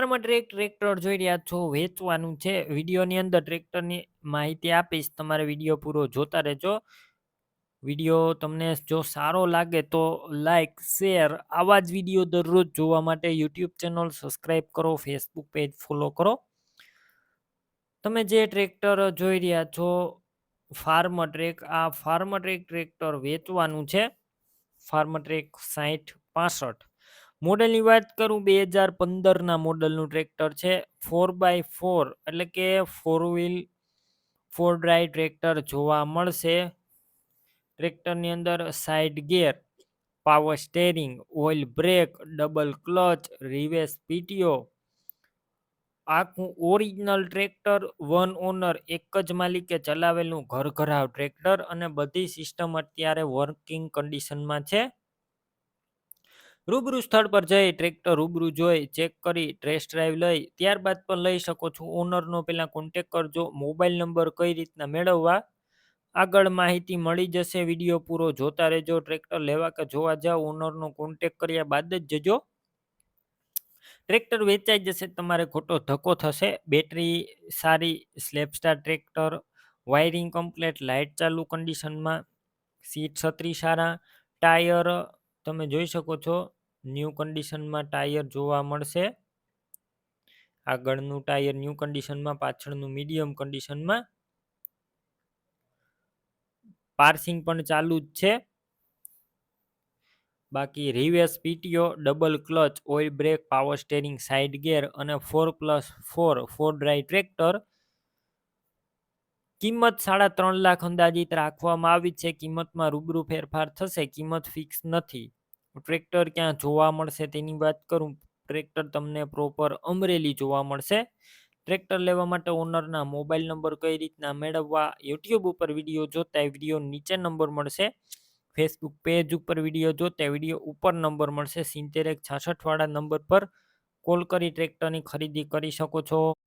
Farm track tractor જોઈ રહ્યા છો વેચવાનું છે, વિડીયોની અંદર ટ્રેક્ટરની માહિતી આપીશ, તમારે વીડિયો પૂરો જોતા રહેજો. વીડિયો તમને જો સારો લાગે તો લાઈક શેર આવા જ વીડિયો દરરોજ જોવા માટે યુટ્યુબ ચેનલ સબસ્ક્રાઈબ કરો ફેસબુક પેજ ફોલો કરો. તમે જે ટ્રેક્ટર જોઈ રહ્યા છો ફાર્મ ટ્રેક આ ફાર્મ ટ્રેક ટ્રેક્ટર વેચવાનું છે. ફાર્મ ટ્રેક સાઠ પાસઠ. મોડેલની વાત કરું, બે હજાર પંદરના મોડલનું ટ્રેક્ટર છે. ફોર બાય ફોર એટલે કે four wheel, four drive tractor જોવા મળશે. ટ્રેક્ટરની અંદર side gear, power steering, oil brake, double clutch, reverse PTO. આખું ઓરિજિનલ ટ્રેક્ટર, વન ઓનર, એક જ માલિકે ચલાવેલું ઘર ઘરાવ ટ્રેક્ટર અને બધી સિસ્ટમ અત્યારે વર્કિંગ કન્ડિશનમાં છે. રૂબરૂ સ્થળ પર જઈ ટ્રેક્ટર રૂબરૂ જોઈ, ચેક કરી ટેસ્ટ ડ્રાઈવ લઈ, ત્યારબાદ પણ લઈ શકો છો. ઓનરનો પહેલાં કોન્ટેક કરજો. મોબાઈલ નંબર કઈ રીતના મેળવવા? આગળ માહિતી મળી જશે. વીડિયો પૂરો જોતા રહેજો. ટ્રેક્ટર લેવા કે જોવા જાઓ. ઓનરનો કોન્ટેક કર્યા બાદ જ જજો. ટ્રેક્ટર વેચાઈ જશે. તમારે ખોટો ધક્કો થશે. બેટરી સારી સ્લેપસ્ટાર ટ્રેક્ટર વાયરિંગ કમ્પ્લેટ લાઇટ ચાલુ કન્ડિશનમાં સીટ છત્રી સારા ટાયર તમે જોઈ શકો છો ન્યૂ કન્ડિશનમાં ટાયર જોવા મળશે. આગળનું ટાયર ન્યૂ કન્ડિશનમાં પાછળનું મીડિયમ કન્ડિશનમાં પાર્સિંગ પણ ચાલુ જ છે. બાકી reverse PTO double clutch oil brake power steering side gear અને four plus four four drive tractor કિંમત સાડા ત્રણ લાખ અંદાજિત રાખવામાં આવી છે. કિંમતમાં રૂબરૂ ફેરફાર થશે. કિંમત ફિક્સ નથી. ટ્રેક્ટર ક્યાં જોવા મળશે તેની વાત કરું? ટ્રેક્ટર તમને પ્રોપર અમરેલી જોવા મળશે. ટ્રેક્ટર લેવા માટે ઓનરના મોબાઈલ નંબર કઈ રીતના મેળવવા? યુટ્યુબ ઉપર વીડિયો જોતા વીડિયો નીચે નંબર મળશે. ફેસબુક પેજ ઉપર વીડિયો જોતા વીડિયો ઉપર નંબર મળશે. સિત્તેર એક છાસઠવાળા નંબર પર કોલ કરી ટ્રેક્ટરની ખરીદી કરી શકો છો.